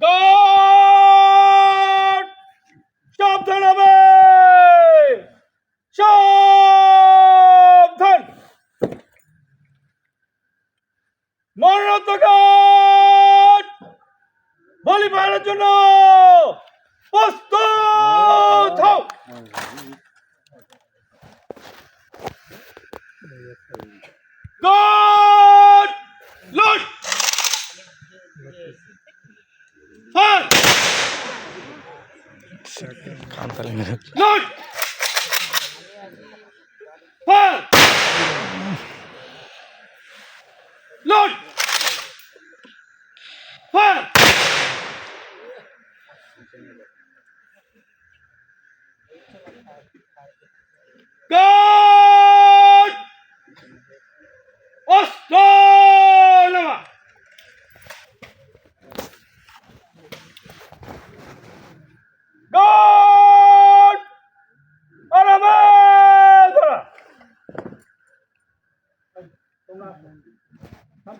Guard সাবধান হবে সাবধান মরণাত্ম গার্ড বলি পাহাড়ের জন্য প্রস্তুত! Lord! Fire! Go!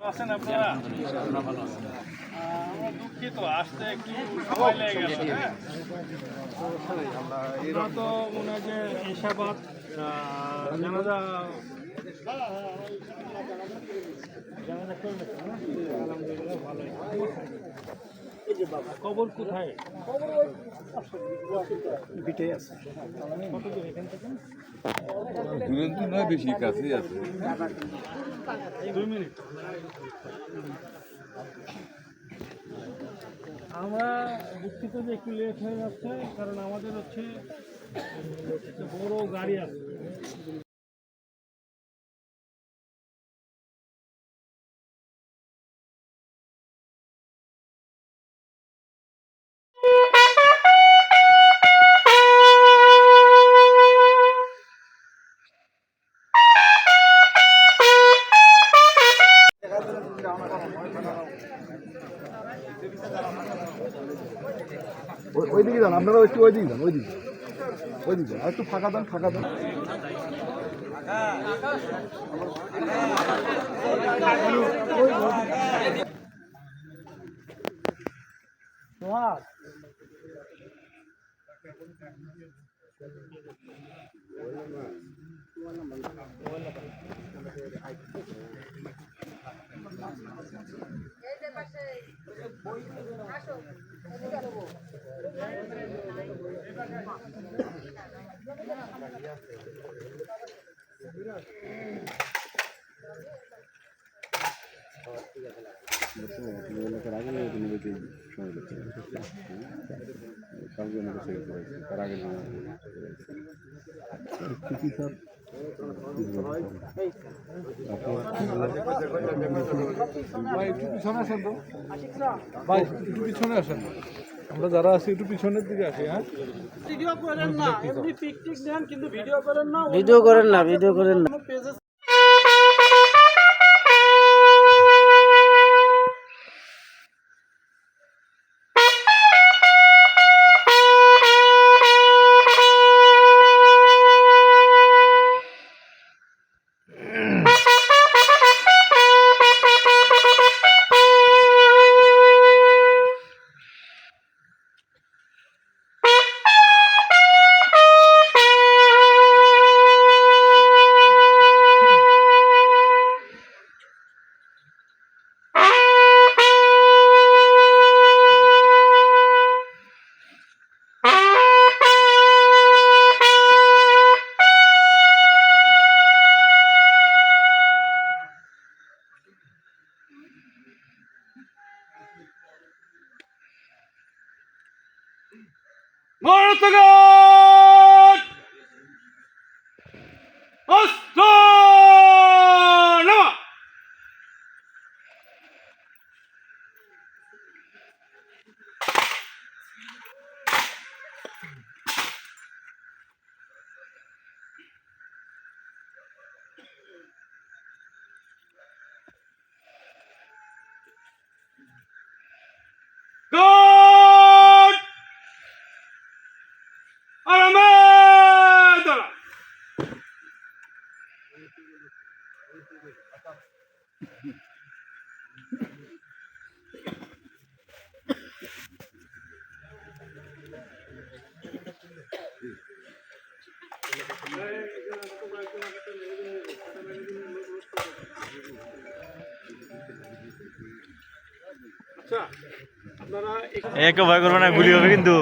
আছেন আপনারা আমরা দুঃখিত আসতে একটু সময় লেগে গেল হ্যাঁ তো মনে হয় যে ইশাবাদ জানাজা কবর কোথায় বিটে আছে কত দূর এখান থেকে দূরে নয় বেশি কাছেই আছে আমরা দুঃখিত যে একটু লেট হয়ে যাচ্ছে কারণ আমাদের হচ্ছে বড় গাড়ি আছে ওই- ওইদিকে যান আপনারা একটু ওইদিকে যান, ওইদিকে ওইদিকে আর একটু ফাঁকা দেন ফাঁকা দেন। ভাই একটু পিছনে আসেন তো ভাই একটু পিছনে আসেন আমরা যারা আছি একটু পিছনের দিকে আসি হ্যাঁ? ভিডিও করেন না এমনি পিকটিক দেন কিন্তু ভিডিও করেন না ভিডিও করেন না ভিডিও করেন না পেজে প্রস্তুত অস্ত্র নামা God! Arameda! আচ্ছা আপনারা এখানে একে ভয় করবে না গুলি হবে কিন্তু।